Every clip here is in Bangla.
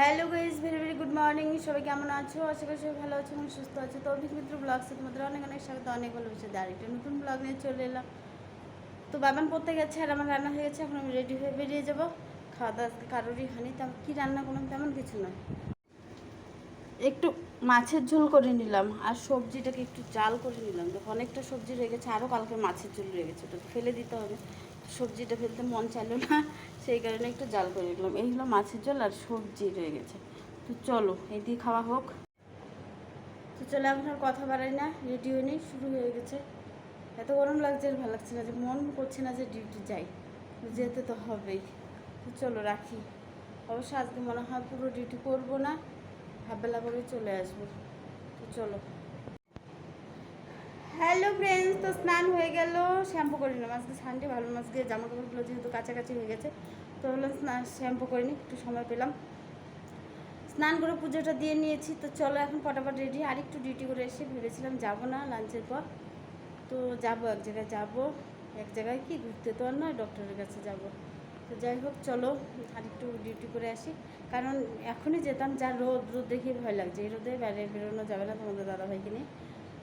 Hello guys very very good morning. সবাই কেমন আছো? আশা করি সবাই ভালো আছো এবং সুস্থ আছো। তো অভিক মিত্র ব্লগসে তোমাদের অনেক অনেক স্বাগত, অনেক ভালোবেসে। দিয়ে আরেকটা নতুন ব্লগ নিয়ে চলে এলাম। তো বাবান পড়তে গেছে আর আমার রান্না হয়ে গেছে, এখন আমি রেডি হয়ে বেরিয়ে যাব। খাওয়া দাওয়া আজকে কারোরই হানি তেমন কী রান্না করলাম তেমন কিছু নয়। একটু মাছের ঝোল করে নিলাম আর সবজিটাকে একটু জাল করে নিলাম। দেখো, অনেকটা সবজি রয়ে গেছে আরও কালকে মাছের ঝোল রয়ে গেছে, ওটা ফেলে দিতে হবে। সবজিটা ফেলতে মন চাইলো না, সেই কারণে একটু জাল করে নিলাম। এই হলো মাছের ঝোল আর সবজি রয়ে গেছে। তো চলো, এই দিয়ে খাওয়া হোক। তো চলো, এখন আর কথা বাড়াই না রেডি হয়ে শুরু হয়ে গেছে। এত গরম লাগছে, আর ভালো লাগছে না যে মন করছে না যে ডিউটি যাই। যেতে তো হবেই। তো চলো, রাখি। অবশ্য আজকে মনে হয় পুরো ডিউটি করব না হাফবেলা করে চলে আসব। তো চলো। হ্যালো ফ্রেন্ডস তো স্নান হয়ে গেল। শ্যাম্পু করে নিলাম। আজকে সানডে ভালো আজকে জামা কাপড়গুলো যেহেতু কাছাকাছি হয়ে গেছে, তো হলো স্নান শ্যাম্পু করে নিই, একটু সময় পেলাম। স্নান করে পুজোটা দিয়ে নিয়েছি, তো চলো এখন ফটাফট রেডি আর একটু ডিউটি করে এসে ভেবেছিলাম যাব না লাঞ্চের পর। তো যাব, এক জায়গায় যাব। এক জায়গায় কি, ঘুরতে তো আর নয় ডক্টরের কাছে যাব। তো যাই হোক, চলো, আর একটু ডিউটি করে আসি। কারণ এখনই যেতাম, যা রোদ রোদ দেখে ভয় লাগছে। এই রোদে বাইরে বেরোনো যাবে না তোমাদের দাদাভাইকে নিয়ে।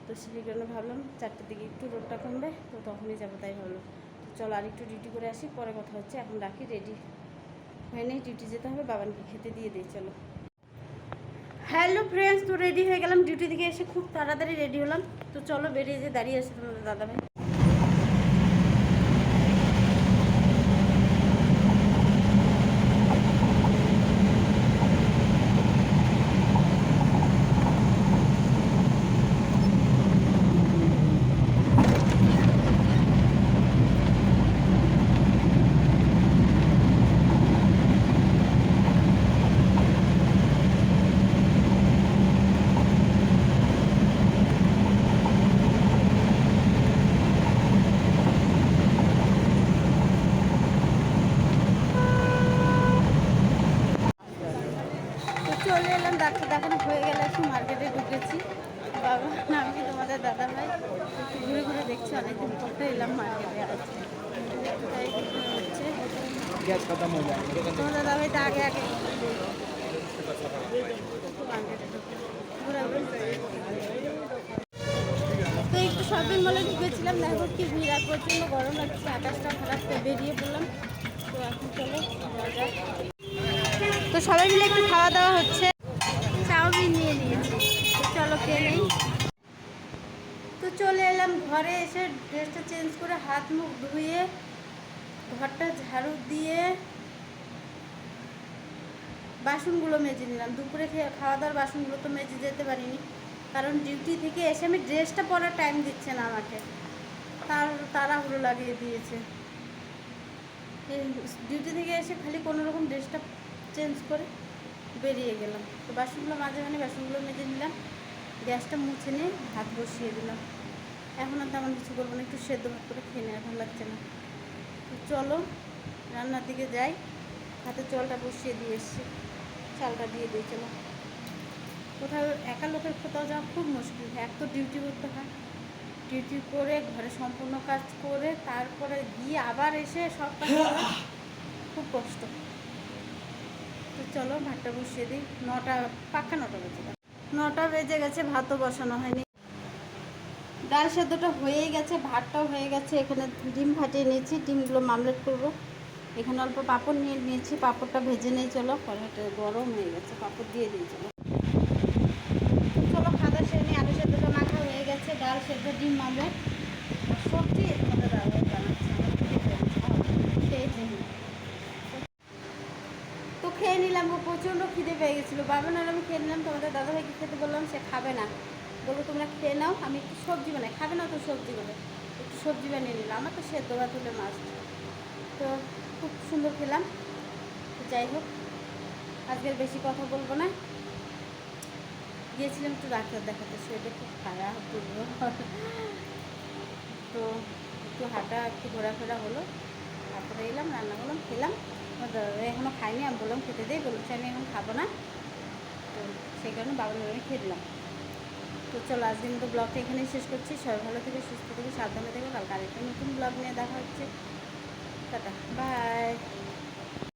তো সেই জন্য ভাবলাম চারটের দিকে একটু রোডটা কমবে, তো তখনই যাব, তাই ভাবলো চলো আর একটু ডিউটি করে আসি, পরে কথা হচ্ছে, এখন রাখি রেডি হয়ে নেই ডিউটি যেতে হবে, বাবানকে খেতে দিয়ে দিই, চলো। হ্যালো ফ্রেন্ডস তো রেডি হয়ে গেলাম ডিউটি থেকে এসে খুব তাড়াতাড়ি রেডি হলাম। তো চলো বেরিয়ে যে দাঁড়িয়ে আসে তোমাদের দাদাভাই তো চলে এলাম ডাক্তার দেখানো হয়ে গেলে একটু মার্কেটে ঢুকেছি বাবা দাদা দাদা ভাই ঘুরে ঘুরে দেখছি অনেকদিন পরে এলাম মার্কেটে আছে। দাদা আগে তো একটু শপিং মলে ঢুকেছিলাম দেখো কি ভিড় আর প্রচণ্ড গরম লাগছে আকাশটা খারাপ বেরিয়ে পড়লাম। তো এখন চলো তো সবাই মিলে একটু খাওয়া দাওয়া হচ্ছে। চাউমিন নিয়ে নিয়েছি। চলো খেয়ে নেই। চলে এলাম ঘরে এসে ড্রেসটা চেঞ্জ করে হাত মুখ ধুয়ে, ঘরটা ঝাড়ু দিয়ে বাসনগুলো মেজে নিলাম। দুপুরে খাওয়া দাওয়ার বাসনগুলো তো মেজে যেতে পারিনি। কারণ ডিউটি থেকে এসে আমি ড্রেসটা পরার টাইম দিচ্ছে না আমাকে। তার, তাড়াহুড়ো লাগিয়ে দিয়েছে। ডিউটি থেকে এসে খালি কোনো রকম ড্রেসটা চেঞ্জ করে বেরিয়ে গেলাম। তো বাসনগুলো মাঝে মানে বাসনগুলো মেজে নিলাম। গ্যাসটা মুছে নিয়ে ভাত বসিয়ে দিলাম। এখন আর তেমন কিছু করব না, একটু সেদ্ধ ভাত করে খেয়ে নেওয়া ভালো লাগছে না। তো চলো, রান্নার দিকে যাই, হাতে জলটা বসিয়ে দিয়ে এসছি, চালটা দিয়ে চলো। কোথাও একা লোকের কোথাও যাওয়া খুব মুশকিল, এক তো ডিউটি করতে হয়। ডিউটি করে, ঘরে সম্পূর্ণ কাজ করে, তারপরে গিয়ে আবার এসে সব কাজ খুব কষ্ট। তো চলো, ভাতটা বসিয়ে দিই, নটা, পাক্কা নটা বেজে গেছে। নটা বেজে গেছে, ভাতও বসানো হয়নি। ডাল সেদ্ধটা হয়ে গেছে, ভাতটাও হয়ে গেছে। এখানে ডিম ফাটিয়ে নিয়েছি, ডিমগুলো মামলেট করব। এখানে অল্প পাঁপড় নিয়ে নিয়েছি, পাঁপড়টা ভেজে নেই, চলো। কড়াইটা গরম হয়ে গেছে, পাঁপড় দিয়ে দিয়ে চলো। চলো খাদা সেরে নিয়ে আলু সেদ্ধটা মাখা হয়ে গেছে, ডাল সেদ্ধ, ডিম মামলেট। সবজি তো খেয়ে নিলাম প্রচণ্ড খিদে পেয়ে গেছিল। বাবা আর আমি খেয়ে নিলাম, তোমাদের দাদাভাইকে খেতে বললাম, সে খাবে না। বলব তোমরা খেয়ে নাও, আমি একটু সবজি বানাই। খাবে না তো সবজি বলে? একটু সবজি বানিয়ে নিলাম, আমার তো সেদ্ধ ভাত হলে মাছ তো খুব সুন্দর খেলাম। যাই হোক, আজকের বেশি কথা বলব না। গিয়েছিলাম একটু ডাক্তার দেখাতে সেটা খুব খারাপ তো একটু হাঁটা, একটু ঘোরাফেরা হলো। তারপরে এলাম, রান্না করলাম, খেলাম। এখনও খাইনি আমি বললাম খেতে দিই বলছি আমি এখন খাব না। তো সেই কারণে বাবা আমি খেয়ে দিলাম তো চলো আজকে মতো ব্লগটা এখানেই শেষ করছি। সবাই ভালো থেকে, সুস্থ থেকে, সাবধানে থেকে। কালকে আরেকটা নতুন ব্লগ নিয়ে দেখা হচ্ছে। টাটা, বাই।